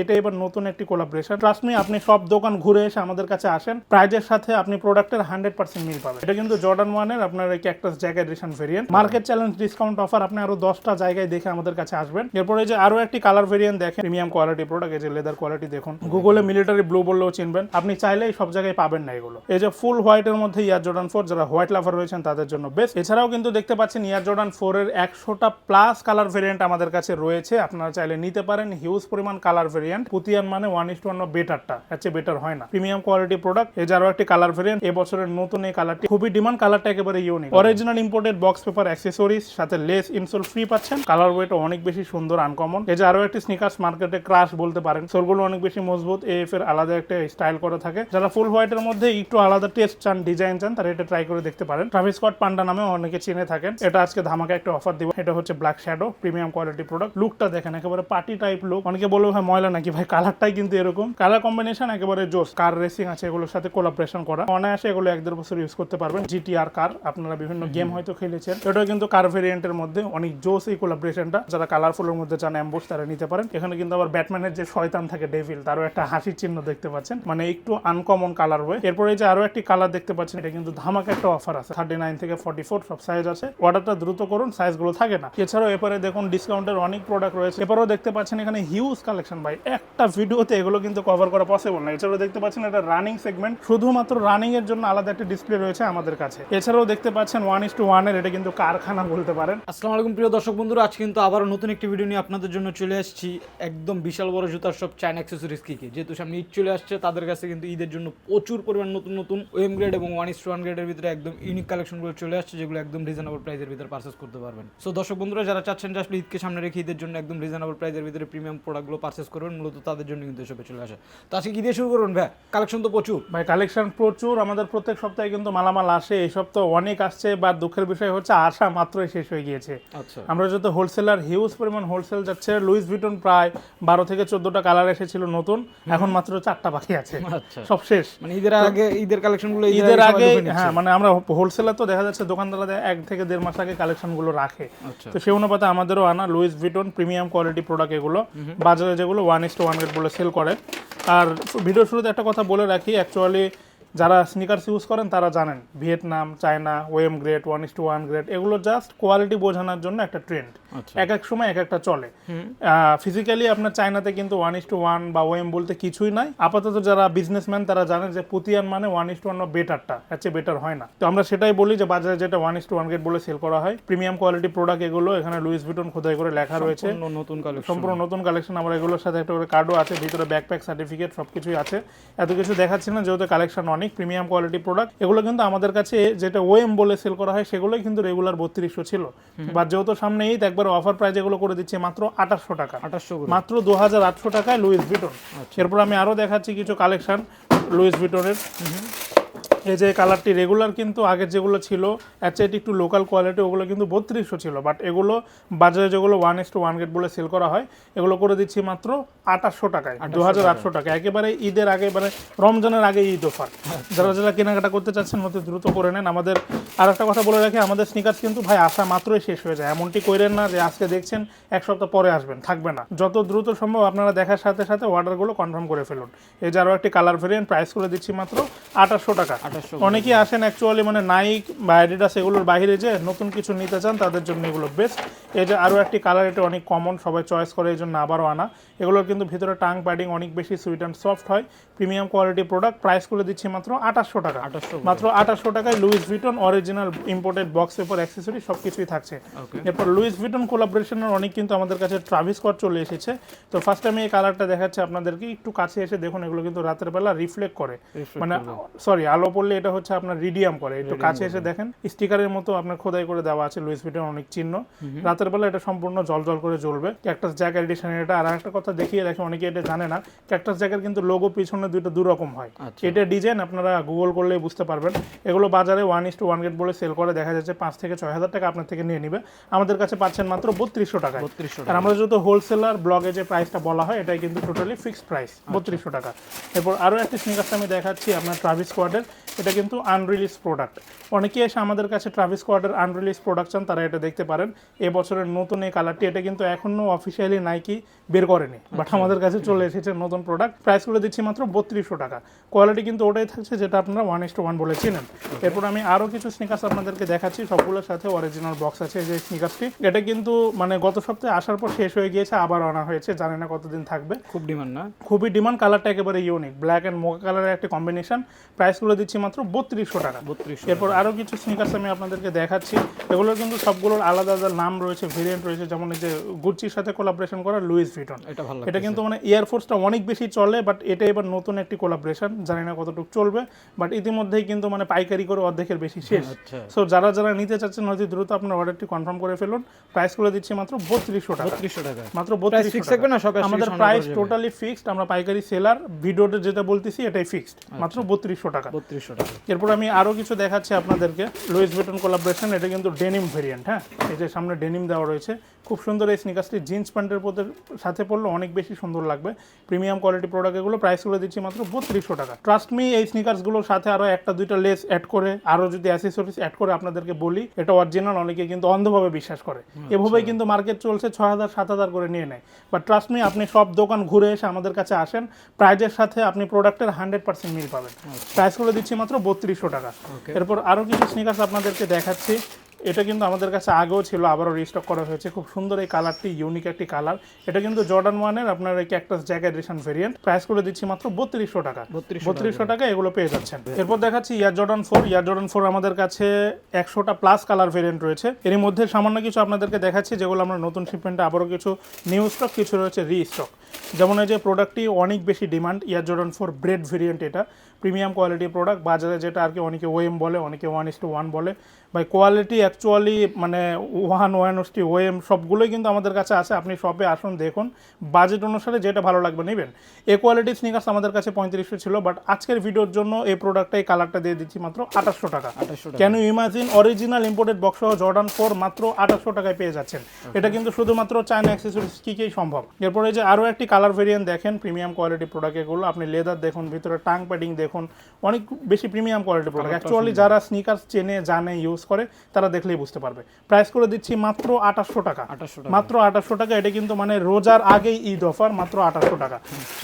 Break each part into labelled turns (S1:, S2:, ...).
S1: এটা এবার নতুন একটি কোলাবরেশন ট্রাস্ট মি আপনি সব দোকান ঘুরে এসে আমাদের কাছে আসেন। প্রাইজের সাথে আপনি প্রোডাক্টের হান্ড্রেড পার্সেন্ট মিল পাবেন। এটা কিন্তু জর্ডান ওয়ানের আপনার এই ক্যাক্টাস জায়গা edition variant market challenge discount offer আপনি আরও দশটা জায়গায় দেখে আমাদের কাছে আসবেন। এরপরে যে আরও একটি কালার ভেরিয়েন্ট দেখেন প্রিমিয়াম কোয়ালিটি প্রোডাক্ট এই যে লেদার কোয়ালিটি দেখুন। গুগলে মিলিটারি ব্লু বললেও চিনবেন। আপনি চাইলেই সব জায়গায় পাবেন না এগুলো। এই যে ফুল হোয়াইটের মধ্যে ইয়ার জর্ডান ফোর যারা হোয়াইট লাভার রয়েছেন, তাদের জন্য বেস্ট এছাড়াও কিন্তু দেখতে পাচ্ছেন ইয়ার জর্ডান ফোর এর একশোটা প্লাস কালার ভেরিয়েন্ট আমাদের কাছে রয়েছে। আপনারা চাইলে নিতে পারেন। হিউজ পরিমাণ কালার ভেরিয়েন্ট পুতিয়ান মানে ওয়ান ইস ওয়ান বেটারটা চেয়ে বেটার হয় না। প্রিমিয়াম কোয়ালিটি প্রোডাক্ট যে একটি কালার ভেরিয়েন্ট এবছরের নতুন এই কালারটি খুবই ডিমান্ড কালারটা একেবারে unique original imported box paper accessories সাথে লেস ইনসোল ফ্রি পাচ্ছেন। কালার ওয়েট অনেক বেশি সুন্দর আনকমন এই যে আরও একটি স্নিকার্স মার্কেটে ক্রাশ বলতে পারেন, সোলগুলো অনেক বেশি মজবুত এফ এর আলাদা একটা স্টাইল করা থাকে। যারা ফুল হোয়াইটের মধ্যে একটু আলাদা টেস্ট চান ডিজাইন চান, তারা এটা ট্রাই করে দেখতে পারেন। ট্রাভিস স্কট পান্ডা নামে অনেকে চিনে থাকেন। এটা আজকে ধামাকা একটা অফার দিব। এটা হচ্ছে black shadow premium quality product লুকটা দেখেন, একেবারে পার্টি টাইপ লুক অনেকে বলবে, ভাই, ময়লা নাকি ভাই? কালারটাই কিন্তু এরকম। কালার কম্বিনেশন একেবারে জোস। কার রেসিং আছে এগুলোর সাথে কোলাবরেশন করা। অনায়াসে এগুলো এক দেড় বছর ইউজ করতে পারবেন। জিটিআর কার আপনারা বিভিন্ন গেম হয়তো খেলেছেন। এটাও কিন্তু কার ভেরিয়েন্টের মধ্যে অনেক জোস এই কোলাবরেশনটা যারা কালারফুলের মধ্যে চান অ্যাম্বোস তারা নিতে পারেন। এখানে কিন্তু আবার ব্যাটম্যানের যে শয়তান থাকে ডেভিল তারও একটা হাসির চিহ্ন দেখতে পাচ্ছেন। মানে একটু আনকমন কালার ওয়ে এরপরে এই যে আরও একটি কালার দেখতে পাচ্ছেন এটা কিন্তু ধামাকা একটা অফার আছে। থার্টি নাইন থেকে ফর্টি ফোর সব সাইজ আছে। অর্ডারটা দ্রুত করুন সাইজগুলো থাকে না। এছাড়াও এরপরে দেখুন ডিসকাউন্টের অনেক প্রোডাক্ট রয়েছে। এরপরেও দেখতে পাচ্ছেন এখানে হিউজ কালেকশন ভাই। একটা ভিডিওতে এগুলো কিন্তু কভার করা পসিবল না। এছাড়াও দেখতে পাচ্ছেন এটা রানিং সেগমেন্ট শুধুমাত্র রানিং এর জন্য আলাদা একটা ডিসপ্লে রয়েছে আমাদের কাছে। এছাড়াও দেখতে পাচ্ছেন ওয়ান ইস টু ওয়ানের এটা কিন্তু কারখানা বলতে পারেন।
S2: আসসালামু আলাইকুম প্রিয় দর্শক বন্ধুরা আজ কিন্তু আবারও নতুন একটি ভিডিও নিয়ে আপনাদের জন্য চলে আসছি। একদম বিশাল বড় জুতার সব চাইনা অ্যাক্সেসরিজ কি কি যেহেতু সামনে ঈদ চলে আসছে, তাদের কাছে কিন্তু ঈদের জন্য প্রচুর পরিমাণ নতুন নতুন ওয়েম গ্রেড এবং ওয়ান ইস ওয়ান গ্রেডের ভিতরে একদম ইউনিক কালেকশনগুলো চলে আসছে, যেগুলো একদম রিজনেবল প্রাইসের ভিতরে পারচেস করতে পারবেন। সো দর্শক বন্ধুরা, যারা চাচ্ছেন যে আসলে ঈদকে সামনে রেখে ঈদের জন্য একদম রিজনেবল প্রাইসের ভিতরে প্রিমিয়াম প্রোডাক্টগুলো পারচেস করবেন মূলত তাদের জন্য কিন্তু এসবে চলে আসে। তো আজকে কি দিয়ে শুরু করুন ভাই? কালেকশন তো প্রচুর।
S1: ভাই কালেকশন প্রচুর। আমাদের প্রত্যেক সপ্তাহে কিন্তু মালামাল আসে। এই সপ্তাহ অনেক আসছে বা দুঃখের বিষয় হচ্ছে আসা মাত্রই শেষ হয়ে গিয়েছে।
S2: আচ্ছা।
S1: আমরা যত হোলসেলার হিউজ পরিমাণ হোলসেল যাচ্ছে। লুইস ভিটন প্রায় বারো থেকে চোদ্দটা কালার এসেছিল নতুন। এখন মাত্র চারটা বাকি আছে।
S2: আচ্ছা।
S1: সব শেষ।
S2: মানে ঈদের আগে ঈদের কালেকশনগুলো
S1: ঈদের আগে হ্যাঁ মানে আমরা হোলসেলার তো দেখা যাচ্ছে দোকানদাররা এক থেকে দেড় মাস আগে কালেকশনগুলো রাখে।
S2: আচ্ছা।
S1: তো সেই অনুপাতে আমাদেরও আনা Louis Vuitton premium quality product এগুলো। বাজারে যেগুলো one is to one get বলে সেল করে। আর ভিডিও শুরুতে একটা কথা বলে রাখি অ্যাকচুয়ালি যারা স্নিকার্স ইউজ করেন তারা জানেন Vietnam China OEM grade one is to one grade এগুলো জাস্ট কোয়ালিটি বোঝানোর জন্য একটা ট্রেন্ড
S2: আচ্ছা।
S1: এক এক সময় এক একটা চলে। ফিজিক্যালি আপনার চায়নাতে কিন্তু ওয়ান ইস টু ওয়ান বা ওয়েম বলতে কিছুই নাই। আপাতত যারা বিজনেসম্যান তারা জানেন যে পুতিয়ান মানে ওয়ান ইস টু ওয়ান বেটারটা এর চেয়ে বেটার হয় না। তো আমরা সেটাই বলি যে বাজারে যেটা one is to one grade বলে সেল করা হয় প্রিমিয়াম কোয়ালিটি প্রোডাক্ট এগুলো এখানে লুইস ভিটন খোদাই করে লেখা রয়েছে।
S2: সম্পূর্ণ নতুন কালেকশন
S1: সম্পূর্ণ নতুন কালেকশন আমরা এগুলোর সাথে একটা করে কার্ডও আছে ভিতরে ব্যাকপ্যাক সার্টিফিকেট সব কিছুই আছে। এত কিছু দেখাচ্ছি না যেহেতু কালেকশন অনেক প্রিমিয়াম কোয়ালিটি প্রোডাক্ট এগুলো কিন্তু আমাদের কাছে যেটা ওএম বলে সেল করা হয় সেগুলোই কিন্তু রেগুলার বত্রিশশো ছিল। বা যেহেতু সামনে ঈদ একবার অফার প্রাইস এগুলো করে দিচ্ছে মাত্র আঠাশশো টাকা।
S2: আঠাশশো
S1: মাত্র দু হাজার আটশো টাকায় লুইস ভিটন এরপর আমি আরও দেখাচ্ছি কিছু কালেকশন লুইস ভিটনের এই যে কালারটি রেগুলার কিন্তু আগের যেগুলো ছিল এর চাইতে একটু লোকাল কোয়ালিটি ওগুলো কিন্তু বত্রিশশো ছিল। বাট এগুলো বাজারে যেগুলো one is to one grade বলে সেল করা হয় এগুলো করে দিচ্ছি মাত্র আঠাশশো টাকায় দু হাজার আটশো টাকা একেবারে ঈদের আগে মানে রমজানের আগে ঈদ অফার যারা যারা কেনাকাটা করতে চাচ্ছেন অতি দ্রুত করে নেন। আমাদের আর একটা কথা বলে রাখি আমাদের স্নিকার্স কিন্তু ভাই আসা মাত্রই শেষ হয়ে যায়। এমনটি করেন না যে আজকে দেখছেন এক সপ্তাহ পরে আসবেন থাকবে না। যত দ্রুত সম্ভব আপনারা দেখার সাথে সাথে অর্ডারগুলো কনফার্ম করে ফেলুন। এই যে আরও একটি কালার ভেরিয়েন্ট প্রাইস করে দিচ্ছি মাত্র আঠাশশো টাকা। অনেকেই আসেন অ্যাকচুয়ালি মানে নাইক বা অ্যাডিডাস এগুলোর বাইরে যে নতুন কিছু নিতে চান তাদের জন্য এগুলো বেস্ট এই যে আরও একটি কালার এটা অনেক কমন সবাই চয়েস করে এই জন্য আবারও আনা। এগুলোর কিন্তু ভিতরে টাং প্যাডিং অনেক বেশি সুইট অ্যান্ড সফট হয়। প্রিমিয়াম কোয়ালিটি প্রোডাক্ট প্রাইস করে দিচ্ছি মাত্র আঠাশশো টাকা। মাত্র আঠাশশো টাকায় Louis Vuitton original imported box paper accessory সব কিছুই থাকছে। এরপর লুইস ভিটন কোলাবরেশনের অনেক কিন্তু আমাদের কাছে ট্রাভিস কর চলে এসেছে। তো ফার্স্ট আমি এই কালারটা দেখাচ্ছি আপনাদেরকে একটু কাছে এসে দেখুন এগুলো কিন্তু রাতের বেলা রিফ্লেক্ট করে। মানে সরি আলো পড়লে এটা হচ্ছে আপনার রিডিয়াম করে। একটু কাছে এসে দেখেন স্টিকারের মতো আপনার খোদাই করে দেওয়া আছে লুইস ভিটন অনেক চিহ্ন। রাতের বেলা এটা সম্পূর্ণ জল জল করে জ্বলবে। ক্যাকটাস জ্যাক এডিশন এটা। আর একটা কথা দেখিয়ে দেখে অনেকে এটা জানে না ক্যাকটাস জ্যাকের কিন্তু লোগো পিছনে দুইটা দু রকম হয়।
S2: আচ্ছা।
S1: এটা ডিজাইন আপনারা গুগল করলেই বুঝতে পারবেন। এগুলো বাজারে one is to one grade বলে সেল করে। দেখা যাচ্ছে পাঁচ থেকে ছয় হাজার টাকা আপনার থেকে নিয়ে নিবে। আমাদের কাছে পাচ্ছেন মাত্র বত্রিশশো টাকা
S2: বত্রিশশো
S1: আর আমরা যেহেতু হোলসেলার ব্লগে যে প্রাইসটা বলা হয় এটাই কিন্তু টোটালি ফিক্সড প্রাইস বত্রিশশো টাকা। এরপর আরও একটি স্নিকার্স আমি দেখাচ্ছি আপনার ট্রাভিস স্কোয়াডের এটা কিন্তু আনরিলিজ প্রোডাক্ট অনেকে এসে আমাদের কাছে ট্রাভিস স্কোয়াডের আনরিলিজ প্রোডাক্ট চান তারা এটা দেখতে পারেন। এই বছরের নতুন এই কালারটি এটা কিন্তু এখনও অফিসিয়ালি নাইকি বের করেনি বাট আমাদের কাছে চলে এসেছে নতুন প্রোডাক্ট প্রাইসগুলো দিচ্ছি মাত্র বত্রিশশো টাকা। কোয়ালিটি কিন্তু ওটাই থাকছে যেটা আপনারা ওয়ান ইস টু ওয়ান বলে চিনেন। এরপর আমি আরও কিছু স্নিকার্স আপনাদেরকে দেখাচ্ছি সবগুলোর সাথে অরিজিনাল বক্স আছে যে স্নিকার্সটি এটা কিন্তু মানে গত সপ্তাহে আসার পর শেষ হয়ে গিয়েছে আবার আনা হয়েছে জানি না কতদিন থাকবে।
S2: খুব ডিমান্ড না?
S1: খুবই ডিমান্ড কালারটা একেবারে ইউনিক ব্ল্যাক অ্যান্ড মোকা কালারের একটা কম্বিনেশন প্রাইসগুলো দিচ্ছি মাত্র বত্রিশশো টাকা।
S2: বত্রিশ
S1: এরপর আরও কিছু স্নিকার্স আমি আপনাদেরকে দেখাচ্ছি। এগুলোর কিন্তু সবগুলোর আলাদা আলাদা নাম রয়েছে ভেরিয়েন্ট রয়েছে যেমন এই যে গুচির সাথে কোলাবরেশন করা লুইস ভিটন
S2: এটা ভালো
S1: এটা কিন্তু মানে এয়ারফোর্সটা অনেক বেশি চলে বাট এটা এবার নতুন একটি কোলাবরেশন জানি না কতটুকু চলবে বাট ইতিমধ্যেই কিন্তু মানে পাইকারি করে অর্ধেকের বেশি শেষ।
S2: আচ্ছা।
S1: সো যারা যারা নিতে চাচ্ছেন অতি দ্রুত আপনার অর্ডারটি কনফার্ম করে ফেলুন। প্রাইস করে দিচ্ছি মাত্র বত্রিশশো টাকা।
S2: বত্রিশশো টাকা।
S1: মাত্র বত্রিশশো
S2: সব
S1: আমাদের প্রাইস টোটালি ফিক্সড আমরা পাইকারি সেলার ভিডিওতে যেটা বলতেছি এটাই ফিক্সড মাত্র বত্রিশশো টাকা।
S2: বত্রিশশো টাকা।
S1: এরপর আমি আরও কিছু দেখাচ্ছি আপনাদেরকে। লুইস বেটন কোলাবরেশন এটা কিন্তু ডেনিম ভেরিয়েন্ট হ্যাঁ? এই যে সামনে ডেনিম দেওয়া রয়েছে। খুব সুন্দর এই স্নিকার্সটি জিন্স প্যান্টের পদের সাথে পরলে অনেক বেশি সুন্দর লাগবে। প্রিমিয়াম কোয়ালিটি প্রোডাক্ট এগুলো প্রাইসগুলো দিচ্ছি মাত্র বত্রিশশো টাকা। ট্রাস্ট মি এই স্নিকার্সগুলোর সাথে আরও একটা দুইটা লেস অ্যাড করে আরও যদি অ্যাসেসরিজ অ্যাড করে আপনাদেরকে বলি এটা অরিজিনাল অনেকে কিন্তু অন্ধভাবে বিশ্বাস করে। এভাবেই কিন্তু মার্কেট চলছে ছয় হাজার সাত হাজার করে নিয়ে নেয়। বাট ট্রাস্ট মি আপনি সব দোকান ঘুরে এসে আমাদের কাছে আসেন। প্রাইজের সাথে আপনি প্রোডাক্টের হান্ড্রেড পার্সেন্ট মিল পাবেন। প্রাইসগুলো দিচ্ছি মাত্র বত্রিশশো টাকা। এরপর আরও কিছু স্নিকার্স আপনাদেরকে দেখাচ্ছি। এটা কিন্তু আমাদের কাছে আগেও ছিল আবারও রিস্টক করা হয়েছে। খুব সুন্দর এই কালারটি ইউনিক একটি কালার এটা কিন্তু জর্ডান ওয়ানের আপনার এই ক্যাক্টাস জ্যাকেট রিশন ভেরিয়েন্ট প্রাইস করে দিচ্ছি মাত্র বত্রিশশো টাকা।
S2: বত্রিশশো
S1: বত্রিশশো টাকা এগুলো পেয়ে যাচ্ছেন। এরপর দেখাচ্ছি air Jordan four air Jordan four আমাদের কাছে একশোটা প্লাস কালার ভেরিয়েন্ট রয়েছে। এর মধ্যে সামান্য কিছু আপনাদেরকে দেখাচ্ছি যেগুলো আমরা নতুন শিপমেন্টে আবারও কিছু নিউ স্টক কিছু রয়েছে রি স্টক যেমন এই যে প্রোডাক্টটি অনেক বেশি demand air Jordan four bred variant এটা। প্রিমিয়াম কোয়ালিটি প্রোডাক্ট বাজারে যেটা আর কি অনেকে ওএম বলে অনেকে ওয়ান ইস টু ওয়ান বলে। বাই কোয়ালিটি অ্যাকচুয়ালি মানে ওয়ান ওয়ান ইস টি ওএম সবগুলোই কিন্তু আমাদের কাছে আছে আপনি শপে আসুন দেখুন। বাজেট অনুসারে যেটা ভালো লাগবে নেবেন। এ কোয়ালিটি স্নিকার্স আমাদের কাছে পঁয়ত্রিশশো ছিল বাট আজকের ভিডিওর জন্য এই প্রোডাক্টটা এই কালারটা দিয়ে দিচ্ছি মাত্র আঠাশশো টাকা। You imagine original imported box সহ জর্ডান ফোর মাত্র আঠাশশো টাকায় পেয়ে যাচ্ছেন। এটা কিন্তু শুধুমাত্র চায়না অ্যাক্সেসরিজ কিকেই সম্ভব? এরপরে যে আরও একটি কালার ভেরিয়েন্ট দেখেন প্রিমিয়াম কোয়ালিটি প্রোডাক্ট এগুলো। আপনি লেদার দেখুন ভিতরে টাং প্যাডিং দেখুন। অনেক বেশি প্রিমিয়াম কোয়ালিটি প্রোডাক্ট অ্যাকচুয়ালি যারা স্নিকার্স চেনে জানে ইউজ করে তারা দেখলেই বুঝতে পারবে। প্রাইস করে দিচ্ছি মাত্র আঠাশশো টাকা।
S2: আঠাশশো টাকা।
S1: মাত্র আঠাশশো টাকা এটা কিন্তু মানে রোজার আগেই ঈদ অফার মাত্র আঠাশশো টাকা।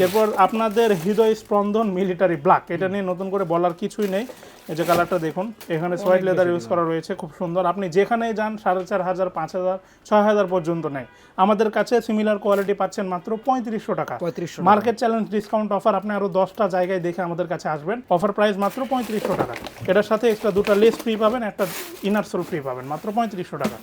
S1: এরপর আপনাদের হৃদয় স্পন্দন মিলিটারি ব্ল্যাক এটা নিয়ে নতুন করে বলার কিছুই নেই। এই যে কালারটা দেখুন এখানে সোয়াইট লেদার ইউজ করা রয়েছে খুব সুন্দর। আপনি যেখানে যান সাড়ে চার হাজার পাঁচ হাজার ছয় হাজার পর্যন্ত নেয়। আমাদের কাছে সিমিলার কোয়ালিটি পাচ্ছেন মাত্র পঁয়ত্রিশশো টাকা।
S2: পঁয়ত্রিশশো
S1: মার্কেট চ্যালেঞ্জ ডিসকাউন্ট অফার আপনি আরও দশটা জায়গায় দেখে আমাদের কাছে আসবেন। অফার প্রাইস মাত্র পঁয়ত্রিশশো টাকা। এটার সাথে এক্সট্রা দুটো লেস ফ্রি পাবেন একটা ইনার সোল ফ্রি পাবেন মাত্র পঁয়ত্রিশশো টাকা।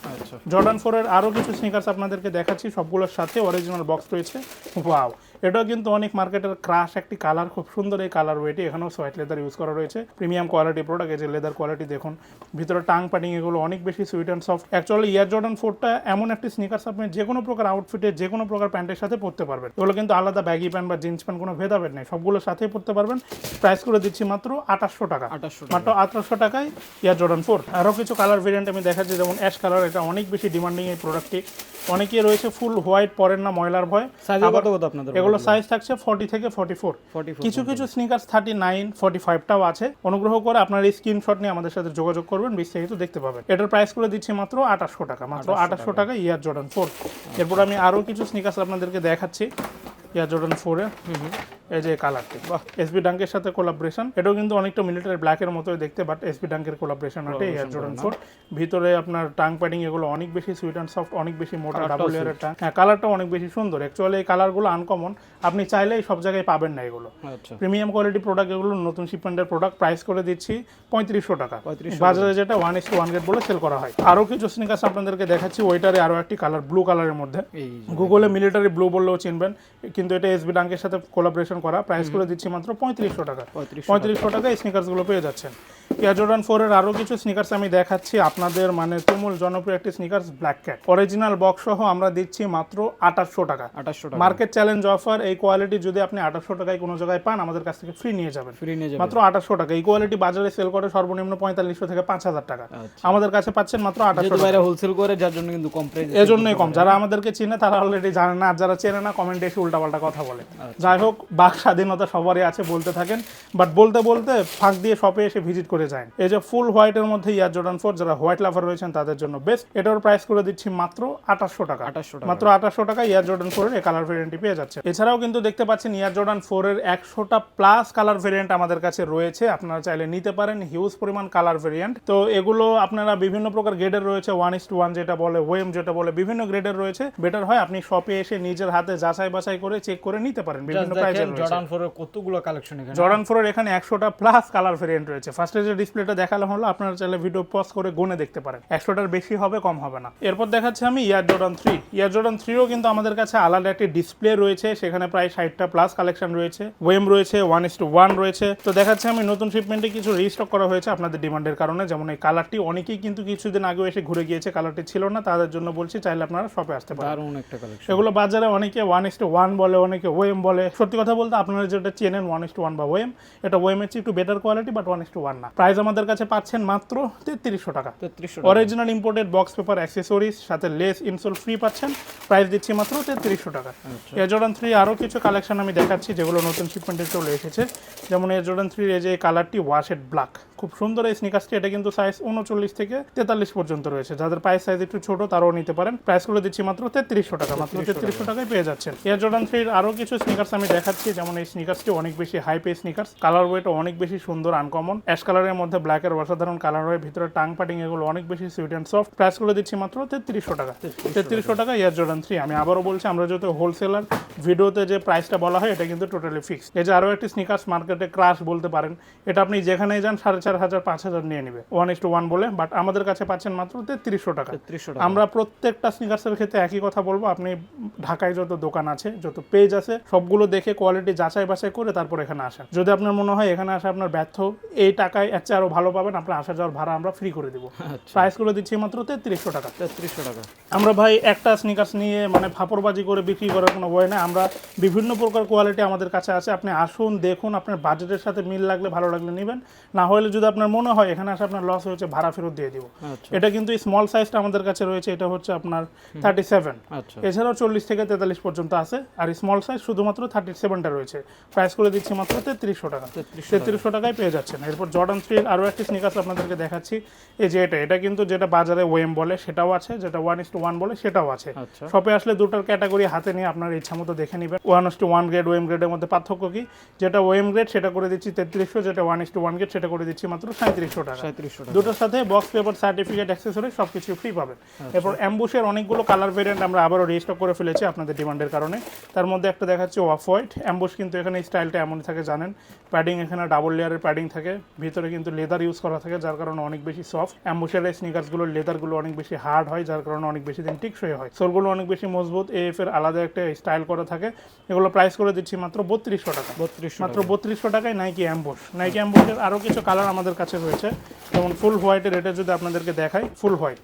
S1: জর্ডান ফোরের আরও কিছু স্নিকার্স আপনাদেরকে দেখাচ্ছি সবগুলোর সাথে অরিজিনাল বক্স রয়েছে। ওয়াও এটাও কিন্তু অনেক মার্কেটের ক্রাশ একটি কালার খুব সুন্দর এই কালার ওয়েটি এখানেও সোয়াইট লেদার ইউজ করা রয়েছে। প্রিমিয়াম কোয়ালিটি প্রোডাক্ট এই যে লেদার কোয়ালিটি দেখুন। ভিতরে টাং প্যাডিং এগুলো অনেক বেশি sweet and soft actually air Jordan ফোরটা এমন একটি স্নিকার্স আপনি যে কোনো প্রকার আউটফিটে যে কোনো প্রকার প্যান্টের সাথে পরতে পারবেন। এগুলো কিন্তু আলাদা ব্যাগি প্যান্ট বা জিন্স প্যান্ট কোনো ভেদাভেদ নেই। সবগুলোর সাথেই পরতে পারবেন। প্রাইস করে দিচ্ছি মাত্র আঠাশশো টাকা। মাত্র আঠারোশো টাকায় ইয়ার জর্ডান ফোর আরও কিছু কালার ভেরিয়েন্ট আমি দেখাচ্ছি। যেমন অ্যাশ কালার এটা অনেক বেশি ডিমান্ডিং এই প্রোডাক্টটি অনেকে রয়েছে ফুল হোয়াইট পরেন না ময়লার ভয়।
S2: কত আপনাদের?
S1: এগুলো সাইজ থাকছে ফর্টি থেকে ফর্টি ফোর কিছু কিছু স্নিকার্স থার্টি নাইন ফর্টি ফাইভটাও আছে। অনুগ্রহ করে আপনার এই স্ক্রিনশট নিয়ে আমাদের সাথে যোগাযোগ করবেন বিস্তারিত দেখতে পাবেন। এটার প্রাইস করে দিচ্ছি মাত্র আঠাশশো টাকা মাত্র আঠাশশো টাকা। ইয়ার জর্ডান ফোর এরপর আমি আরও কিছু স্নিকার্স আপনাদেরকে দেখাচ্ছি। ইয়ার জর্ডান ফোরে। এই যে কালারটি বাহ এসবি ডাঙ্কের সাথে কোলাবরেশন এটাও কিন্তু অনেকটা মিলিটারি ব্ল্যাকের মতোই দেখতে বাট এসবি ডাঙ্কের কোলাবরেশন আছে এয়ার জর্ডান ফোর। ভিতরে আপনার টাং প্যাডিং এগুলো অনেক বেশি সুইট অ্যান্ড সফট অনেক বেশি মোটা ডাবল লেয়ারের টাং হ্যাঁ কালারটা অনেক বেশি সুন্দর। অ্যাকচুয়ালি এই কালারগুলো আনকমন আপনি চাইলেই সব জায়গায় পাবেন না এগুলো।
S2: আচ্ছা।
S1: প্রিমিয়াম কোয়ালিটি প্রোডাক্ট এগুলো নতুন শিপমেন্টের প্রোডাক্ট প্রাইস করে দিচ্ছি পঁয়ত্রিশশো টাকা।
S2: 3500
S1: বাজারে যেটা ওয়ান ইস ওয়ান গেট বলে সেল করা হয়। আরও কিছু স্নিকার্স আপনাদেরকে দেখাচ্ছি ওইটারে আরও একটি কালার ব্লু কালারের মধ্যে। গুগলে মিলিটারি ব্লু বললেও চিনবেন। কিন্তু এটা এসবি ডাঙ্কের সাথে কোলাবরেশন করা। প্রাইস করে দিচ্ছি মাত্র পঁয়ত্রিশশো টাকা।
S2: পঁয়ত্রিশশো
S1: টাকা। এই স্নিকার্সগুলো পেয়ে যাচ্ছেন। এয়ার জর্ডান ফোর এর আরও কিছু স্নিকার্স আমি দেখাচ্ছি। আপনাদের মানে তুমুল জনপ্রিয় একটি sneakers black cat original box সহ আমরা দিচ্ছি মাত্র আঠাশশো টাকা।
S2: আঠাশশো টাকা।
S1: মার্কেট চ্যালেঞ্জ অফার এই কোয়ালিটি যদি আপনি আঠাশশো টাকায় কোনো জায়গায় পান আমাদের কাছ থেকে ফ্রি নিয়ে যাবেন।
S2: ফ্রি নিয়ে
S1: মাত্র আঠাশশো টাকা। এই কোয়ালিটি বাজারে সেল করে সর্বনিম্ন পঁয়তাল্লিশশো থেকে পাঁচ হাজার টাকা।
S2: আচ্ছা।
S1: আমাদের কাছে পাচ্ছেন মাত্র আঠাশশো
S2: বাইরে হোলসেল করে যার জন্য কিন্তু কম প্রাইস
S1: এজন্যই কম। যারা আমাদেরকে চিনে তারা অলরেডি জানে না। আর যারা চেনে না কমেন্টে এসে উল্টাপাল্টা কথা বলে। যাই হোক বাক স্বাধীনতা সবারই আছে বলতে থাকেন বাট বলতে বলতে ফাঁক দিয়ে শপে এসে ভিজিট করে যায়। এই যে ফুল হোয়াইটের মধ্যে ইয়ার জর্ডান ফোর যারা হোয়াইট লাভার রয়েছেন তাদের জন্য বেস্ট এটার প্রাইস করে দিচ্ছি মাত্র আঠাশশো টাকা।
S2: আঠাশশো টাকা।
S1: মাত্র আঠাশশো টাকা ইয়ার জর্ডান ফোরের এই কালার ভেরিয়েন্টটি পেয়ে যাচ্ছে। এছাড়াও কিন্তু দেখতে পাচ্ছেন ইয়ার জর্ডান ফোরের একশোটা প্লাস কালার ভেরিয়েন্ট আমাদের কাছে রয়েছে। আপনারা চাইলে নিতে পারেন হিউজ পরিমাণ কালার ভেরিয়েন্ট তো এগুলো আপনারা বিভিন্ন প্রকার গ্রেডের রয়েছে ওয়ান ইস টু ওয়ান যেটা বলে ওয়েম যেটা বলে বিভিন্ন গ্রেডের রয়েছে। বেটার হয় আপনি শপে এসে নিজের হাতে যাচাই বাছাই করে চেক করে নিতে পারেন বিভিন্ন প্রাইসের রয়েছে।
S2: জর্ডান ফোরের কতগুলো কালেকশন এখানে।
S1: জর্ডান ফোরের এখানে একশোটা প্লাস কালার ভেরিয়েন্ট রয়েছে। ফার্স্টে যে ডিসপ্লেটা দেখালাম হলো আপনারা চাইলে ভিডিও পজ করে গুনে দেখতে পারেন। একশোটার বেশি হবে কম হবে না। এরপর দেখাচ্ছি আমি air Jordan three air Jordan 3 ও কিন্তু আমাদের কাছে আলাদা একটি ডিসপ্লে রয়েছে সেখানে প্রায় ষাটটা প্লাস কালেকশন রয়েছে। ওয়েম রয়েছে ওয়ান ইস টু ওয়ান রয়েছে। তো দেখাচ্ছি আমি নতুন শিপমেন্টে কিছু রিস্টক করা হয়েছে আপনাদের ডিমান্ডের কারণে। যেমন এই কালারটি অনেকেই কিন্তু কিছুদিন আগেও এসে ঘুরে গিয়েছে কালারটি ছিল না তাদের জন্য বলছি চাইলে আপনারা শপে আসতে পারেন।
S2: দারুণ একটা কালেকশন
S1: এগুলো বাজারে অনেকে ওয়ান ইস টু ওয়ান বলে অনেকে ওয়েম বলে। সত্যি কথা বলতে আপনারা যেটা চেনেন ওয়ান ইস টু ওয়ান বা ওয়েম এটা ওয়েমের চেয়ে একটু better quality but one is to one না। প্রাইস আমাদের কাছে পাচ্ছেন মাত্র তেত্রিশশো টাকা।
S2: তেত্রিশশো
S1: original imported box paper accessories সাথে লেস ইনসোল ফ্রি পাচ্ছেন। প্রাইস দিচ্ছি মাত্র তেত্রিশশো টাকা। এয়ার জর্ডান থ্রি আরও কিছু কালেকশন আমি দেখাচ্ছি যেগুলো নতুন শিপমেন্টে চলে এসেছে। যেমন এয়ার জর্ডান থ্রির এই যে কালারটি ওয়াশেড ব্ল্যাক খুব সুন্দর এই স্নিকার্সটি এটা কিন্তু সাইজ উনচল্লিশ থেকে তেতাল্লিশ পর্যন্ত রয়েছে। যাদের প্রাইস সাইজ একটু ছোট তারাও নিতে পারেন। প্রাইসগুলো দিচ্ছি মাত্র তেত্রিশশো টাকা মাত্র তেত্রিশশো টাকায় পেয়ে যাচ্ছেন। এয়ার জর্ডান থ্রির আরও কিছু স্নিকার্স আমি দেখাচ্ছি। যেমন এই স্নিকার্সটি অনেক বেশি হাই পে স্নিকার্স। কালার ওয়েট অনেক বেশি সুন্দর আনকমন অ্যাশ কালারের মধ্যে ব্ল্যাকের অসাধারণ কালার হয়। ভিতরে টাং পাটিং এগুলো অনেক বেশি সুইট অ্যান্ড সফট প্রাইসগুলো দিচ্ছি মাত্র তেত্রিশশো টাকা। তেত্রিশশো টাকা ইয়ার জর্ডান থ্রি আমি আবারও বলছি আমরা যেহেতু হোলসেলার ভিডিওতে যে প্রাইসটা বলা হয় এটা কিন্তু টোটালি ফিক্স এই যে আরও একটি স্নিকার্স মার্কেটে ক্রাশ বলতে পারেন এটা আপনি যেখানেই যান সাড়ে চার হাজার পাঁচ হাজার নিয়ে নেবে। ওয়ান ইস টু ওয়ান বলে বাট আমাদের কাছে পাচ্ছেন মাত্র তেত্রিশশো টাকা। আমরা প্রত্যেকটা স্নিকার্সের ক্ষেত্রে একই কথা বলব আপনি ঢাকায় যত দোকান আছে যত পেজ আছে সবগুলো দেখে কোয়ালিটি যাচাই বাছাই করে তারপর এখানে আসেন। যদি আপনার মনে হয় এখানে আসে আপনার ব্যর্থ এই টাকায় এর চেয়ে আরও ভালো পাবেন আপনার আসা যাওয়ার ভাড়া আমরা ফ্রি করে দিব।
S2: আচ্ছা।
S1: প্রাইসগুলো দিচ্ছি মাত্র তেত্রিশশো টাকা।
S2: তেত্রিশশো টাকা।
S1: আমরা ভাই একটা স্নিকার্স নিয়ে মানে ফাপড়বাজি করে বিক্রি করার কোনো বই না আমরা বিভিন্ন প্রকার কোয়ালিটি আমাদের কাছে আছে। আপনি আসুন দেখুন আপনার বাজেটের সাথে মিল লাগলে ভালো লাগলে নেবেন। না হলে যদি আপনার মনে হয় এখানে আসে আপনার লস হয়েছে ভাড়া ফেরত দিয়ে দিব।
S2: আচ্ছা।
S1: এটা কিন্তু স্মল সাইজটা আমাদের কাছে রয়েছে এটা হচ্ছে আপনার থার্টি সেভেন
S2: আচ্ছা।
S1: এছাড়াও চল্লিশ থেকে তেতাল্লিশ পর্যন্ত আছে আর স্মল সাইজ শুধুমাত্র থার্টি সেভেনটা রয়েছে। প্রাইস করে দিচ্ছি মাত্র তেত্রিশশো টাকা।
S2: তেত্রিশশো
S1: টাকায় পেয়ে যাচ্ছেন। এরপর জর্ডান থ্রির আরও একটি স্নিকার্স আপনাদেরকে দেখাচ্ছি। এই যে এটা এটা কিন্তু যেটা বাজারে ওয়েম বলে সেটাও আছে। যেটা ওয়ান ইস টু ওয়ান বলে সেটাও আছে।
S2: আচ্ছা।
S1: শপে আসলে দুটোর ক্যাটাগরি হাতে নিয়ে আপনার ইচ্ছা মতো দেখে নেবেন। One is to one grade OEM গ্রেডের মধ্যে পার্থক্য কি? যেটা ওয়েম গ্রেড সেটা করে দিচ্ছি তেত্রিশশো। যেটা one is to one grade সেটা করে দিচ্ছি মাত্র সাঁত্রিশশো টাকা।
S2: সাঁত্রিশশো
S1: দুটোর সাথে বক্স পেপার সার্টিফিকেট অ্যাক্সেসরি সব কিছু ফ্রি পাবেন এরপর অ্যাম্বুশের অনেকগুলো কালার ভেরিয়েন্ট আমরা আবারও রেজিস্টার করে ফেলেছি আপনাদের ডিমান্ডের কারণে। তার মধ্যে একটা দেখাচ্ছে অফ হোয়াইট। অ্যাম্বুশ কিন্তু এখানে স্টাইলটা এমনই থাকে জানেন? প্যাডিং এখানে ডাবল লেয়ারের প্যাডিং থাকে। ভিতরে কিন্তু লেদার ইউজ করা থাকে যার কারণে অনেক বেশি সফট অ্যাম্বুশের এই স্নিকার্সগুলোর লেদারগুলো অনেক বেশি হার্ড হয় যার কারণে অনেক বেশি দিন টিকসই হয়। সোলগুলো অনেক বেশি মজবুত এফ এর আলাদা একটা স্টাইল করা থাকে। এগুলো প্রাইস করে দিচ্ছি মাত্র বত্রিশশো টাকা।
S2: বত্রিশ
S1: মাত্র বত্রিশশো টাকায় নাইকি অ্যাম্বোস নাইকি অ্যাম্বোসের আরও কিছু কালার আমাদের কাছে রয়েছে। যেমন ফুল হোয়াইটের এটা যদি আপনাদেরকে দেখাই ফুল হোয়াইট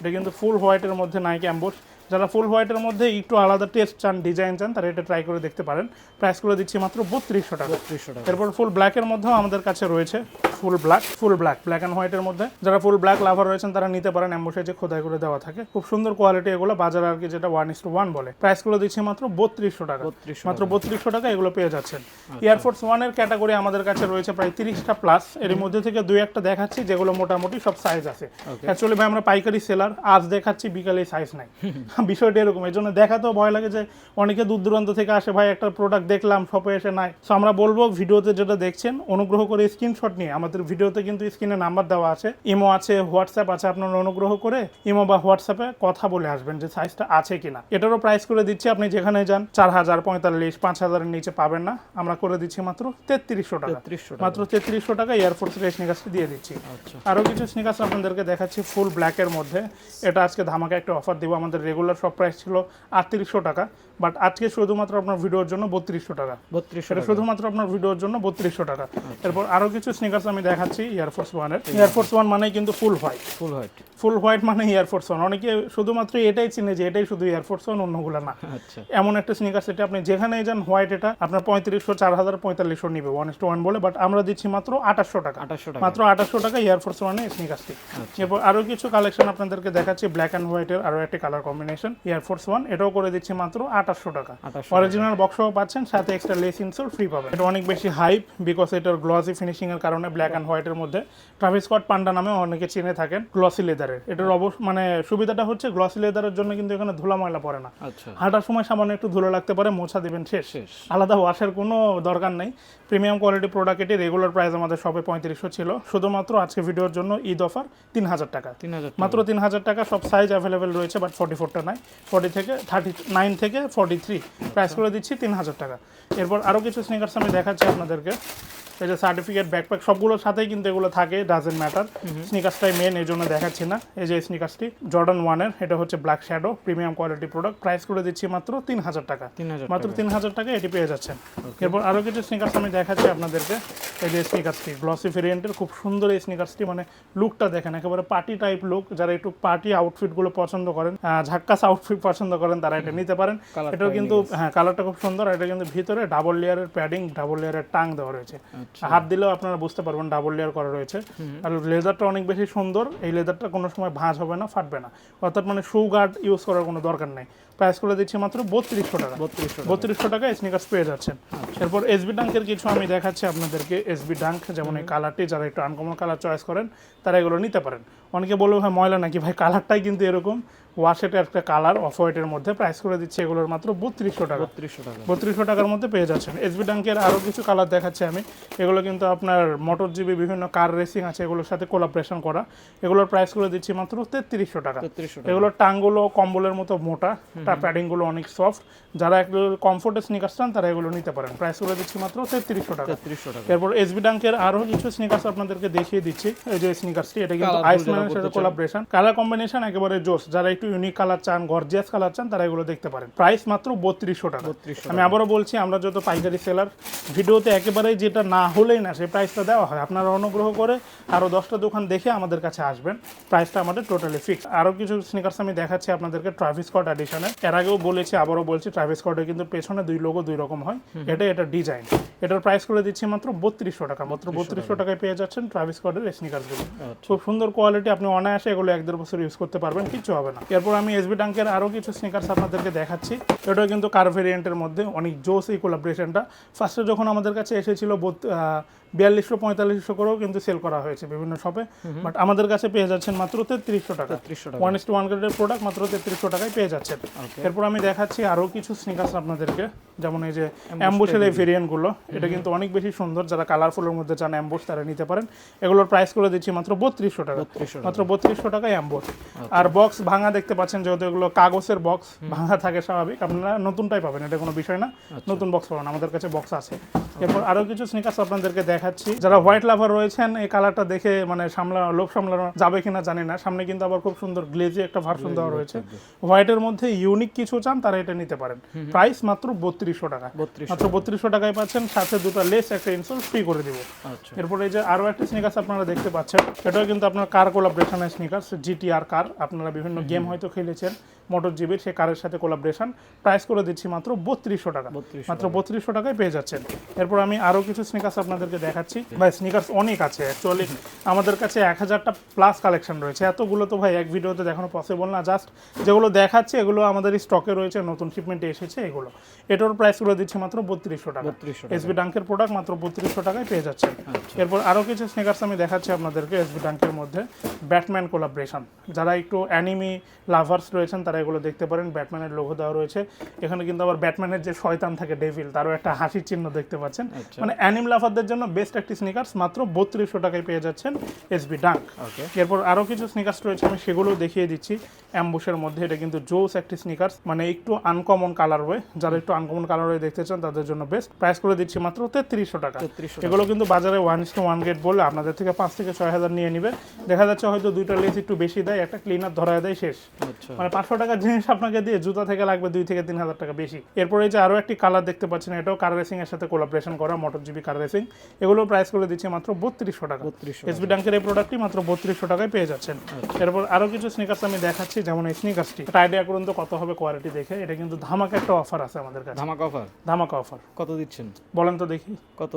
S1: এটা কিন্তু ফুল হোয়াইটের মধ্যে নাইকি অ্যাম্বোস যারা ফুল হোয়াইটের মধ্যে একটু আলাদা টেস্ট চান ডিজাইন চান তারা এটা ট্রাই করে দেখতে পারেন। প্রাইস করে দিচ্ছি মাত্র বত্রিশশো টাকা।
S2: বত্রিশশো টাকা।
S1: এরপর ফুল ব্ল্যাকের মধ্যেও আমাদের কাছে রয়েছে full black full black black and হোয়াইটের মধ্যে। যারা ফুল ব্ল্যাক লাভার রয়েছেন তারা নিতে পারেন অ্যাম্বোসে যে খোদাই করে দেওয়া থাকে। খুব সুন্দর কোয়ালিটি এগুলো বাজার আর কি যেটা ওয়ান ইস টু ওয়ান বলে। প্রাইসগুলো দিচ্ছি মাত্র বত্রিশশো টাকা।
S2: বত্রিশশো
S1: মাত্র বত্রিশশো টাকা এগুলো পেয়ে যাচ্ছেন। এয়ারফোর্স ওয়ানের ক্যাটাগরি আমাদের কাছে রয়েছে প্রায় তিরিশটা প্লাস এর মধ্যে থেকে দুই একটা দেখাচ্ছি যেগুলো মোটামুটি সব সাইজ আছে। অ্যাকচুয়ালি ভাই আমরা পাইকারি সেলার আজ দেখাচ্ছি বিকালে সাইজ নাই। বিষয়টা এরকম এই জন্য দেখাতেও ভয় লাগে যে অনেকে দূর দূরান্ত থেকে আসে ভাই একটা প্রোডাক্ট দেখলাম শপে এসে নাই। তো আমরা বলব ভিডিওতে যেটা দেখছেন অনুগ্রহ করে স্ক্রিনশট নিয়ে আমাদের ভিডিওতে কিন্তু স্ক্রিনে নাম্বার দেওয়া আছে ইমো আছে হোয়াটসঅ্যাপ আছে আপনারা অনুগ্রহ করে ইমো বা হোয়াটসঅ্যাপে কথা বলে আসবেন যে সাইজটা আছে কিনা। এটারও প্রাইস করে দিচ্ছি আপনি যেখানে যান চার হাজার পঁয়তাল্লিশ পাঁচ হাজারের নিচে পাবেন না আমরা করে দিচ্ছি মাত্র তেত্রিশশো টাকা। মাত্র তেত্রিশশো টাকা এয়ারফোর্স রেস স্নিকার্সটি দিয়ে দিচ্ছি।
S2: আচ্ছা।
S1: আরও কিছু স্নিকার্স আপনাদেরকে দেখাচ্ছি ফুল ব্ল্যাকের মধ্যে। এটা আজকে ধামাকা একটা অফার দিব আমাদের রেগুলার রেগুলার সব প্রাইস ছিল আটত্রিশশো টাকা। বাট আজকে শুধুমাত্র আপনার ভিডিওর জন্য বত্রিশশো টাকা।
S2: বত্রিশশো
S1: শুধুমাত্র আপনার ভিডিওর জন্য বত্রিশশো টাকা।
S2: আচ্ছা।
S1: এরপর আরও কিছু স্নিকার্স আমি দেখাচ্ছি এয়ারফোর্স ওয়ানের এয়ারফোর্স ওয়ান মানেই কিন্তু full white
S2: full white
S1: full white মানে এয়ারফোর্স ওয়ান অনেকে শুধুমাত্র এটাই চিনে যে এটাই শুধু এয়ারফোর্স ওয়ান অন্যগুলো না।
S2: আচ্ছা।
S1: এমন একটা স্নিকার সেটা আপনি যেখানেই যান হোয়াইট এটা আপনার পঁয়ত্রিশশো চার হাজার পঁয়তাল্লিশশো নিবে। ওয়ান টু ওয়ান বলে বাট আমরা দিচ্ছি মাত্র আঠাশশো টাকা।
S2: আঠাশশো টাকা।
S1: মাত্র আঠাশশো টাকা এয়ারফোর্স ওয়ানে স্নিকার্সটি। এরপর আরও কিছু কালেকশন আপনাদেরকে দেখাচ্ছি ব্ল্যাক অ্যান্ড হোয়াইটের আরও একটি কালার কম্বিনেশন এয়ারফোর্স ওয়ান এটাও করে দিচ্ছি মাত্র আঠাশশো টাকা। অরিজিনাল বক্সও পাচ্ছেন সাথে এক্সট্রা লেস ইনসোল ফ্রি পাবেন। এটা অনেক বেশি হাইপ বিকজ এটার গ্লসি ফিনিশিং এর কারণে ব্ল্যাক অ্যান্ড হোয়াইটের মধ্যে। ট্রাভিস স্কট পান্ডা নামে অনেকে চিনে থাকেন গ্লসি লেদারের এটার অবশ্য মানে সুবিধাটা হচ্ছে গ্লসি লেদারের জন্য কিন্তু এখানে ধুলা ময়লা পড়ে না।
S2: আচ্ছা।
S1: হাঁটার সময় সামান্য একটু ধুলো লাগতে পারে মোছা দিবেন শেষ।
S2: শেষ।
S1: আলাদা ওয়াশের কোনো দরকার নেই। প্রিমিয়াম কোয়ালিটি প্রোডাক্ট এটি রেগুলার প্রাইস আমাদের সবে পঁয়ত্রিশশো ছিল। শুধুমাত্র আজকে ভিডিওর জন্য ঈদ অফার তিন হাজার টাকা।
S2: তিন হাজার
S1: মাত্র তিন হাজার টাকা সব সাইজ অ্যাভেলেবেল রয়েছে বাট ফর্টি ফোরটা নাই। ফর্টি থেকে থার্টি নাইন থেকে ফর্টি থ্রি প্রাইস করে দিচ্ছি তিন হাজার টাকা। এরপর আরও কিছু স্নিকার্স আমি দেখাচ্ছি আপনাদেরকে। এই যে সার্টিফিকেট ব্যাকপ্যাক সবগুলোর সাথেই কিন্তু এগুলো থাকে ডাজেন্ট ম্যাটার স্নিকার্সটাই মেন এই জন্য দেখাচ্ছি না। এই যে স্নিকার্সটি জর্ডান ওয়ানের এটা হচ্ছে black shadow premium quality product price করে দিচ্ছি মাত্র তিন হাজার টাকা।
S2: তিন হাজার
S1: মাত্র তিন হাজার টাকা এটি পেয়ে যাচ্ছেন। এরপর আরও কিছু স্নিকার্স আমি দেখাচ্ছি আপনাদেরকে। এই যে স্নিকার্সটি গ্লসি ভেরিয়েন্টের খুব সুন্দর এই স্নিকার্সটি মানে লুকটা দেখেন একেবারে পার্টি টাইপ লুক যারা একটু পার্টি আউটফিটগুলো পছন্দ করেন ঝাক্কাস আউটফিট পছন্দ করেন তারা এটা নিতে পারেন। এটাও কিন্তু হ্যাঁ কালারটা খুব সুন্দর এটা কিন্তু ভিতরে ডাবল লেয়ারের প্যাডিং ডাবল লেয়ারের টাং দেওয়া রয়েছে।
S2: আচ্ছা।
S1: হাত দিলেও আপনারা বুঝতে পারবেন ডাবল লেয়ার করা রয়েছে। আর লেদারটা অনেক বেশি সুন্দর এই লেদারটা কোনো সময় ভাঁজ হবে না ফাটবে না। অর্থাৎ মানে শু গার্ড ইউজ করার কোনো দরকার নেই। প্রাইস করে দিচ্ছি মাত্র বত্রিশশো টাকা।
S2: বত্রিশশো
S1: বত্রিশশো টাকা স্নিকার্স পেয়ে যাচ্ছেন। এরপর এসবি ডাঙ্কের কিছু আমি দেখাচ্ছি আপনাদেরকে। এসবি ডাঙ্ক যেমন এই কালারটি যারা একটু আনকমন কালার চয়েস করেন তারা এগুলো নিতে পারেন। অনেকে বলবে ভাই ময়লা নাকি? ভাই কালারটাই কিন্তু এরকম। ওয়াশেটের একটা কালার অফ হোয়াইটের মধ্যে প্রাইস করে দিচ্ছে এগুলোর মাত্র বত্রিশশো টাকা।
S2: বত্রিশশো টাকা।
S1: বত্রিশশো টাকার মধ্যে পেয়ে যাচ্ছেন। এসবি ডাঙ্কের আরও কিছু কালার দেখাচ্ছি আমি। এগুলো কিন্তু আপনার মোটর জিবি বিভিন্ন কার রেসিং আছে এগুলোর সাথে কোলাবরেশন করা। এগুলোর প্রাইস করে দিচ্ছি মাত্র তেত্রিশশো টাকা। এগুলোর টাঙ্গুলো কম্বলের মতো মোটা তার প্যাডিংগুলো অনেক সফট যারা একটু কমফোর্টে স্নিকার্স চান তারা এগুলো নিতে পারেন। প্রাইস করে দিচ্ছি মাত্র তেত্রিশশো টাকা।
S2: তেত্রিশশো টাকা।
S1: এরপর এসবি ডাঙ্কের আরও কিছু স্নিকার্স আপনাদেরকে দেখিয়ে দিচ্ছি। এই যে স্নিকার্সটি এটা কিন্তু আইসম্যানের সাথে কোলাবরেশন কালার কম্বিনেশন একেবারে জোস। যারা একটু ইউনিক কালার চান গর্জিয়াস কালার চান তারা এগুলো দেখতে পারেন। প্রাইস মাত্র বত্রিশশো টাকা।
S2: বত্রিশশো
S1: আমি আবারও বলছি আমরা যত পাইকারি সেলার ভিডিওতে একেবারেই যেটা না হলেই না সেই প্রাইসটা দেওয়া হয়। আপনারা অনুগ্রহ করে আরও দশটা দোকান দেখে আমাদের কাছে আসবেন। প্রাইসটা আমাদের টোটালি ফিক্স আরও কিছু স্নিকার্স আমি দেখাচ্ছি আপনাদেরকে ট্রাভিস কট এডিশনে এর। আগেও বলেছি আবারও বলছি ট্রাভিস কটে কিন্তু পেছনে দুই লোগো দুই রকম হয়। এটা এটা ডিজাইন এটার প্রাইস করে দিচ্ছি মাত্র বত্রিশশো টাকা। মাত্র বত্রিশশো টাকায় পেয়ে যাচ্ছেন ট্রাভিস কটের স্নিকার্সগুলো। খুব সুন্দর কোয়ালিটি আপনি অনায়াসে এগুলো এক দেড় বছর ইউজ করতে পারবেন কিছু হবে না। এরপর আমি এসবি ডাঙ্কের আরও কিছু স্নিকার্স আপনাদেরকে দেখাচ্ছি। এটাও কিন্তু কার ভেরিয়েন্টের মধ্যে অনেক জোস এই কোলাবরেশনটা ফার্স্টে যখন আমাদের কাছে এসেছিল বিয়াল্লিশশো পঁয়তাল্লিশশো করেও কিন্তু সেল করা হয়েছে বিভিন্ন শপে বাট আমাদের কাছে পেয়ে যাচ্ছেন মাত্র তেত্রিশশো টাকা।
S2: তেত্রিশশো টাকা।
S1: ওয়ান ইস টু ওয়ান গ্রেডের প্রোডাক্ট মাত্র তেত্রিশশো টাকায় পেয়ে যাচ্ছেন। এরপর আমি দেখাচ্ছি আরও কিছু স্নিকার্স আপনাদেরকে। যেমন এই যে অ্যাম্বুসের এই ভেরিয়েন্টগুলো এটা কিন্তু অনেক বেশি সুন্দর। যারা কালারফুলের মধ্যে চান অ্যাম্বুস তারা নিতে পারেন। এগুলোর প্রাইস করে দিচ্ছি মাত্র বত্রিশশো টাকা।
S2: বত্রিশশো
S1: মাত্র বত্রিশশো টাকায় অ্যাম্বুস আর বক্স ভাঙা দেখতে পাচ্ছেন যেহেতু এগুলো কাগজের বক্স ভাঙা থাকে স্বাভাবিক আপনারা নতুনটাই পাবেন এটা কোনো বিষয় না। নতুন বক্স পাবেন আমাদের কাছে বক্স আছে। এরপর আরও কিছু স্নিকার্স আপনাদেরকে দেখাচ্ছি। যারা হোয়াইট লাভার রয়েছেন এই কালারটা দেখে মানে সামলা লোক সামলানো যাবে কিনা জানি না। সামনে কিন্তু আবার খুব সুন্দর গ্লেজি একটা ভার্সন দেওয়া রয়েছে। হোয়াইটের মধ্যে ইউনিক কিছু চান তারা এটা নিতে পারেন। প্রাইস মাত্র বত্রিশশো টাকা। মাত্র বত্রিশশো টাকায় পাচ্ছেন সাথে দুটো লেস একটা ইনসোল ফ্রি করে দিব।
S2: আচ্ছা।
S1: এরপরে এই যে আরও একটা স্নিকার্স আপনারা দেখতে পাচ্ছেন এটাও কিন্তু আপনার কার কোলাবরেশনের স্নিকার্স জিটিআর কার আপনারা বিভিন্ন গেম হয়তো খেলেছেন। মোটর জিবির সেই কারের সাথে কোলাবরেশন প্রাইস করে দিচ্ছি মাত্র বত্রিশশো টাকা। মাত্র বত্রিশশো টাকায় পেয়ে যাচ্ছেন। এরপর আমি আরও কিছু স্নিকার্স আপনাদেরকে দেখাচ্ছি। ভাই স্নিকার্স অনেক আছে অ্যাকচুয়ালি আমাদের কাছে এক হাজারটা প্লাস কালেকশন রয়েছে। এতগুলো তো ভাই এক ভিডিওতে দেখানো পসিবল না। জাস্ট যেগুলো দেখাচ্ছে এগুলো আমাদের স্টকে রয়েছে নতুন শিপমেন্টে এসেছে এগুলো। এটার প্রাইস করে দিচ্ছি মাত্র বত্রিশশো টাকা। এসবি ডাঙ্কের প্রোডাক্ট মাত্র বত্রিশশো টাকায় পেয়ে যাচ্ছেন। এরপর আরও কিছু স্নেকার্স আমি দেখাচ্ছি আপনাদেরকে এসবি ডাঙ্কের মধ্যে। ব্যাটম্যান কোলাবরেশন যারা একটু অ্যানিমি লাভার্স রয়েছেন তারা এগুলো দেখতে পারেন। ব্যাটম্যানের লোগো দেওয়া রয়েছে। এখানে কিন্তু আবার ব্যাটম্যানের যে শয়তান থাকে ডেভিল তারও একটা হাসির চিহ্ন দেখতে পাচ্ছেন।
S2: আচ্ছা।
S1: মানে অ্যানিম লাভারদের জন্য বেস্ট একটি স্নিকার্স মাত্র বত্রিশশো টাকায় পেয়ে যাচ্ছেন এসবি ডাঙ্ক।
S2: ওকে।
S1: এরপর আরও কিছু স্নিকার্স রয়েছে আমি সেগুলো দেখিয়ে দিচ্ছি। অ্যাম্বুসের মধ্যে এটা কিন্তু জোস একটি স্নিকার্স মানে একটু আনকমন কালার ওয়ে যারা একটু আনকমন কালার ওয়ে দেখতে চান তাদের জন্য বেস্ট প্রাইস করে দিচ্ছি মাত্র তেত্রিশশো টাকা।
S2: 3300
S1: এগুলো কিন্তু বাজারে one is to one grade বললে আপনাদের থেকে পাঁচ থেকে ছয় হাজার নিয়ে নিবে। দেখা যাচ্ছে হয়তো দুইটা লেস একটু বেশি দেয় একটা ক্লিনার ধরা দেয় শেষ। মানে পাঁচশো টাকার জিনিস আপনাকে দিয়ে জুতা থেকে লাগবে দুই থেকে তিন হাজার টাকা বেশি। এরপরে এই যে আরও একটি কালার দেখতে পাচ্ছেন এটাও কার রেসিং এর সাথে কোলাবরেশন করা মোটর জিবি কার রেসিং এগুলো প্রাইস করে দিচ্ছে মাত্র বত্রিশশো টাকা।
S2: 3200
S1: এসবি ডাঙ্কের এই প্রোডাক্টটি মাত্র বত্রিশশো টাকায় পেয়ে যাচ্ছেন।
S2: আচ্ছা।
S1: এরপর আরও কিছু স্নিকার্স আমি দেখাচ্ছি যেমন এই স্নিকার্সটি এটা আইডিয়া করুন তো কত হবে কোয়ালিটি দেখে। এটা কিন্তু ধামাকা একটা অফার আছে আমাদের কাছে।
S2: ধামাকা অফার
S1: ধামাকা অফার
S2: কত দিচ্ছেন?
S1: বলেন তো দেখি।
S2: কত?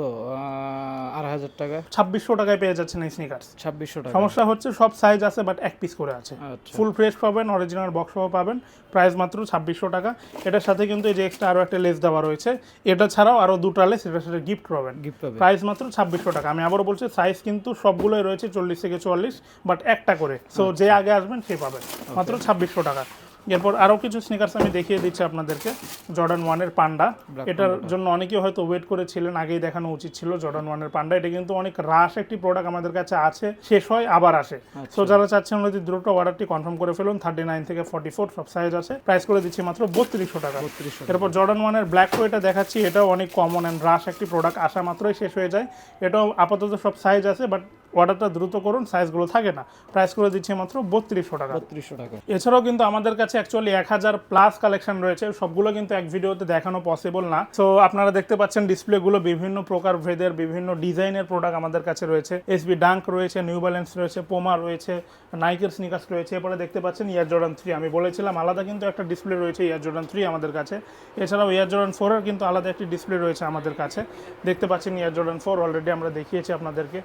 S2: আড়াই হাজার টাকা।
S1: ছাব্বিশশো টাকায় পেয়ে যাচ্ছেন এই স্নিকার্স
S2: ছাব্বিশশো টাকা।
S1: সমস্যা হচ্ছে সব সাইজ আছে বাট এক পিস করে আছে।
S2: আচ্ছা।
S1: ফুল ফ্রেশ পাবেন অরিজিনাল বক্স সহ পাবেন প্রাইস মাত্র ছাব্বিশশো টাকা। এটার সাথে কিন্তু এই যে এক্সট্রা আরও একটা লেস দেওয়া রয়েছে এটা ছাড়াও আরও দুটা লেস এটার সাথে গিফট পাবেন।
S2: গিফট পাবেন।
S1: প্রাইস মাত্র ছাব্বিশশো টাকা। আমি আবারও বলছি সাইজ কিন্তু সবগুলোই রয়েছে চল্লিশ থেকে চুয়াল্লিশ বাট একটা করে। সো যে আগে আসবেন সে পাবেন। মাত্র ছাব্বিশশো টাকা। এরপর আরও কিছু স্নিকার্স আমি দেখিয়ে দিচ্ছি আপনাদেরকে। জর্ডান ওয়ানের পান্ডা। এটার জন্য অনেকেই হয়তো ওয়েট করেছিলেন আগেই দেখানো উচিত ছিল জর্ডান ওয়ানের পান্ডা। এটা কিন্তু অনেক রাশ একটি প্রোডাক্ট আমাদের কাছে আছে শেষ হয় আবার আসে। সো যারা চাচ্ছেন যদি দ্রুত অর্ডারটি কনফার্ম করে ফেলুন থার্টি নাইন থেকে ফর্টি ফোর সব সাইজ আছে। প্রাইস করে দিচ্ছি মাত্র বত্রিশশো টাকা।
S2: বত্রিশশো
S1: এরপর জর্ডান ওয়ানের ব্ল্যাক এটা দেখাচ্ছি এটাও অনেক কমন অ্যান্ড রাশ একটি প্রোডাক্ট আসা মাত্রই শেষ হয়ে যায়। এটাও আপাতত সব সাইজ আছে বাট অর্ডারটা দ্রুত করুন সাইজগুলো থাকে না। প্রাইস করে দিচ্ছি মাত্র বত্রিশশো টাকা।
S2: বত্রিশশো টাকা।
S1: এছাড়াও কিন্তু আমাদের কাছে অ্যাকচুয়ালি এক হাজার প্লাস কালেকশন রয়েছে সবগুলো কিন্তু এক ভিডিওতে দেখানো পসিবল না। সো আপনারা দেখতে পাচ্ছেন ডিসপ্লেগুলো বিভিন্ন প্রকার ভেদের বিভিন্ন ডিজাইনের প্রোডাক্ট আমাদের কাছে রয়েছে। এসবি ডাঙ্ক রয়েছে নিউ ব্যালেন্স রয়েছে পোমা রয়েছে নাইকের স্নিকার্স রয়েছে। এরপরে দেখতে পাচ্ছেন ইয়ার জর্ডান থ্রি আমি বলেছিলাম আলাদা কিন্তু একটা ডিসপ্লে রয়েছে ইয়ার জর্ডান থ্রি আমাদের কাছে। এছাড়াও ইয়ার জর্ডান ফোরের কিন্তু আলাদা একটি ডিসপ্লে রয়েছে আমাদের কাছে। দেখতে পাচ্ছেন ইয়ার জর্ডান ফোর অলরেডি আমরা দেখিয়েছি আপনাদেরকে।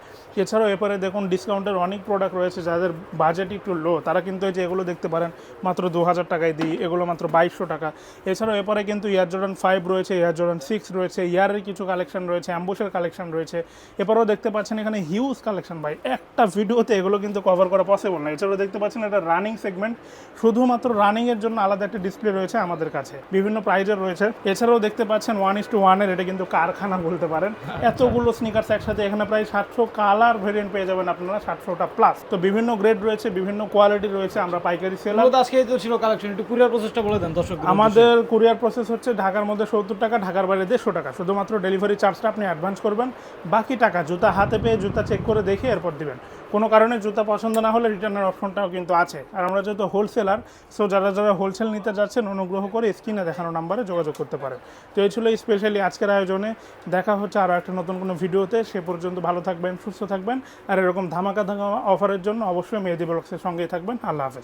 S1: এছাড়াও এরপরে দেখুন ডিসকাউন্টের অনেক প্রোডাক্ট রয়েছে যাদের বাজেট একটু লো তারা কিন্তু এই যে এগুলো দেখতে পারেন মাত্র দু হাজার টাকায় দিই এগুলো মাত্র বাইশশো টাকা। এছাড়াও এরপরে কিন্তু ইয়ার জর্ডান ফাইভ রয়েছে ইয়ার জর্ডান সিক্স রয়েছে ইয়ারের কিছু কালেকশন রয়েছে অ্যাম্বুসের কালেকশন রয়েছে। এরপরেও দেখতে পাচ্ছেন এখানে হিউজ কালেকশন ভাই। একটা ভিডিওতে এগুলো কিন্তু কভার করা পসিবল না। এছাড়াও দেখতে পাচ্ছেন এটা রানিং সেগমেন্ট শুধুমাত্র রানিংয়ের জন্য আলাদা একটা ডিসপ্লে রয়েছে আমাদের কাছে। বিভিন্ন প্রাইজের রয়েছে। এছাড়াও দেখতে পাচ্ছেন ওয়ান ইস টু ওয়ানের এটা কিন্তু কারখানা বলতে পারেন। এতগুলো স্নিকার্স একসাথে এখানে প্রায় সাতশো কালার ভেরিয়েন্ট পেয়ে যাবেন আপনারা সাতশোটা প্লাস তো বিভিন্ন গ্রেড রয়েছে বিভিন্ন কোয়ালিটি রয়েছে আমরা পাইকারি সেলার
S2: মূলত আজকে এই তো ছিল কালেকশন একটু কুরিয়ার প্রসেসটা বলে দেন দর্শক
S1: আমাদের কুরিয়ার প্রসেস হচ্ছে ঢাকার মধ্যে সত্তর টাকা ঢাকার বাইরে দেড়শো টাকা। শুধুমাত্র ডেলিভারি চার্জটা আপনি অ্যাডভান্স করবেন বাকি টাকা জুতা হাতে পেয়ে জুতা চেক করে দেখে এরপর দিবেন। কোনো কারণে জুতা পছন্দ না হলে রিটার্নের অপশনটাও কিন্তু আছে। আর আমরা যেহেতু হোলসেলার সো যারা যারা হোলসেল নিতে যাচ্ছেন, অনুগ্রহ করে স্ক্রিনে দেখানো নাম্বারে যোগাযোগ করতে পারেন। তো এই ছিল স্পেশালি আজকের আয়োজনে। দেখা হচ্ছে আরও একটা নতুন কোনো ভিডিওতে। সে পর্যন্ত ভালো থাকবেন, সুস্থ থাকবেন। আর এরকম ধামাকা ধামাকা অফারের জন্য অবশ্যই মেহেদি ব্লগসের সঙ্গেই থাকবেন। আল্লাহ হাফেজ।